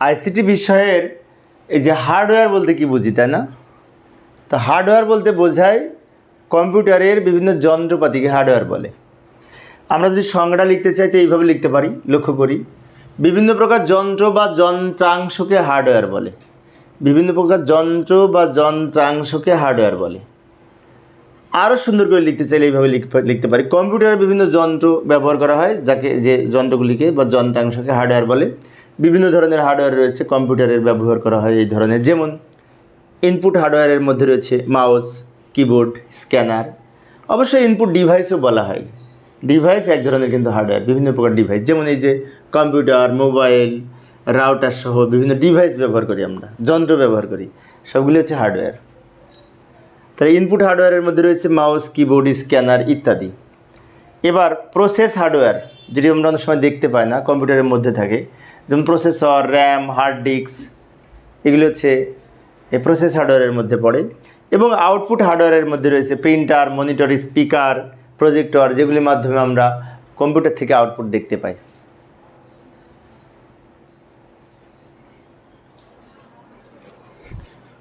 ICT বিষয়ের এই যে হার্ডওয়্যার বলতে কি বুঝি, তাই না? তো হার্ডওয়্যার বলতে বোঝায় কম্পিউটারের বিভিন্ন যন্ত্রপাতিকে হার্ডওয়্যার বলে। আমরা যদি সংজ্ঞাটা লিখতে চাই, তো এইভাবে লিখতে পারি, লক্ষ্য করি। বিভিন্ন প্রকার যন্ত্র বা যন্ত্রাংশকে হার্ডওয়্যার বলে। বিভিন্ন প্রকার যন্ত্র বা যন্ত্রাংশকে হার্ডওয়্যার বলে। আরও সুন্দর করে লিখতে চাইলে এইভাবে লিখ- লিখতে পারি। কম্পিউটারে বিভিন্ন যন্ত্র ব্যবহার করা হয়, যাকে যে যন্ত্রগুলিকে বা যন্ত্রাংশকে হার্ডওয়্যার বলে। বিভিন্ন ধরনের হার্ডওয়্যার রয়েছে, কম্পিউটারের ব্যবহার করা হয় এই ধরনের। যেমন ইনপুট হার্ডওয়্যারের মধ্যে রয়েছে মাউস কিবোর্ড স্ক্যানার অবশ্যই ইনপুট ডিভাইসও বলা হয়। ডিভাইস এক ধরনের কিন্তু হার্ডওয়্যার বিভিন্ন প্রকার ডিভাইস যেমন এই যে কম্পিউটার মোবাইল রাউটার সহ বিভিন্ন ডিভাইস ব্যবহার করি আমরা, যন্ত্র ব্যবহার করি, সবগুলি হচ্ছে হার্ডওয়্যার তাহলে ইনপুট হার্ডওয়্যারের মধ্যে রয়েছে মাউস কিবোর্ড স্ক্যানার ইত্যাদি। এবার প্রসেস হার্ডওয়্যার যেটি আমরা অনেক সময় দেখতে পাই না, কম্পিউটারের মধ্যে থাকে। যেমন প্রসেসর র্যাম হার্ড ডিস্ক এগুলি হচ্ছে প্রসেস হার্ডওয়্যারের মধ্যে পড়ে। এবং আউটপুট হার্ডওয়্যারের মধ্যে রয়েছে প্রিন্টার মনিটর স্পিকার প্রজেক্টর যেগুলির মাধ্যমে আমরা কম্পিউটার থেকে আউটপুট দেখতে পাই।